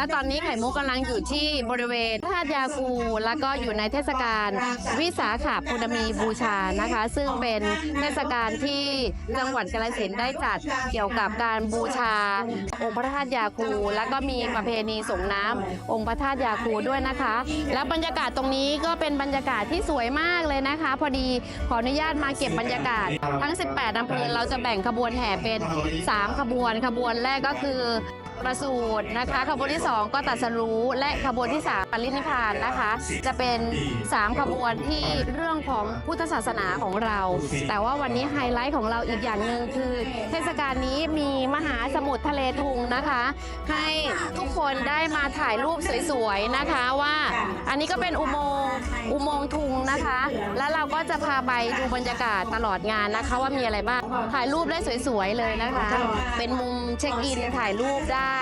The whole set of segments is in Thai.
และตอนนี้ไข่มุกกำลังอยู่ที่บริเวณพระธาตุยาคูแล้วก็อยู่ในเทศกาลวิสาขบูรมีบูชานะคะ ซึ่งเป็นเทศกาลที่จังหวัดกาฬสินธุ์ได้จัดเกี่ยวกับการบูชา องค์พระธาตุยาคู แล้วก็มีประเพณีส่งน้ำองค์พระธาตุยาคูด้วยนะคะ แล้วบรรยากาศตรงนี้ก็เป็นบรรยากาศที่สวยมากเลยนะคะ พอดีขออนุญาตมาเก็บบรรยากาศทั้ง 18อำเภอเราจะแบ่งขบวนแห่เป็น 3 ขบวนขบวนแรกก็คือ ประสูตรนะคะขบวนที่ 2 ก็ตรัสรู้และขบวนที่ 3 ปรินิพพานนะคะ จะเป็น 3 ขบวนที่เรื่องของพุทธศาสนาของเรา แต่ว่าวันนี้ไฮไลท์ของเราอีกอย่างหนึ่งคือ เทศกาลนี้มีมหาสมุทรทะเลทุงนะคะ ให้ทุกคนได้มาถ่ายรูปสวยๆนะคะว่า อันนี้ก็เป็นอุโมงค์ อุโมงค์ทุงนะคะ แล้วเราก็จะพาไปดูบรรยากาศตลอดงานนะคะ ว่ามีอะไรบ้าง ถ่ายรูปได้สวยๆเลยนะคะ เป็นมุมเช็คอินถ่ายรูปได้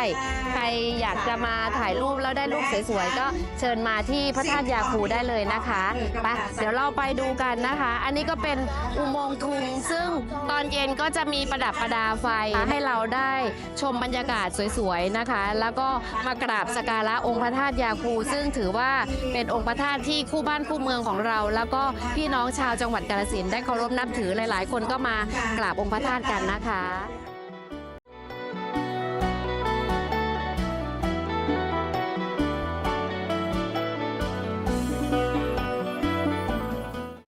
ใครอยากจะมาถ่ายรูปแล้วได้รูปสวยๆก็เชิญมาที่พระธาตุยาคูได้เลยนะคะไปเดี๋ยวเราไปดูกันนะคะ อันนี้ก็เป็นอุโมงค์ทุง ซึ่งตอนเย็นก็จะมีประดับประดาไฟให้เราได้ชมบรรยากาศสวยๆนะคะ แล้วก็มากราบสกการะองค์พระธาตุยาคู ซึ่งถือว่าเป็นองค์พระธาตุที่คู่บ้านานคู่เมืองของเรา แล้วก็พี่น้องชาวจังหวัดกาฬสินธุ์ได้เคารพนับถือหลาย ๆ คนก็มากราบองค์พระธาตุกันนะคะ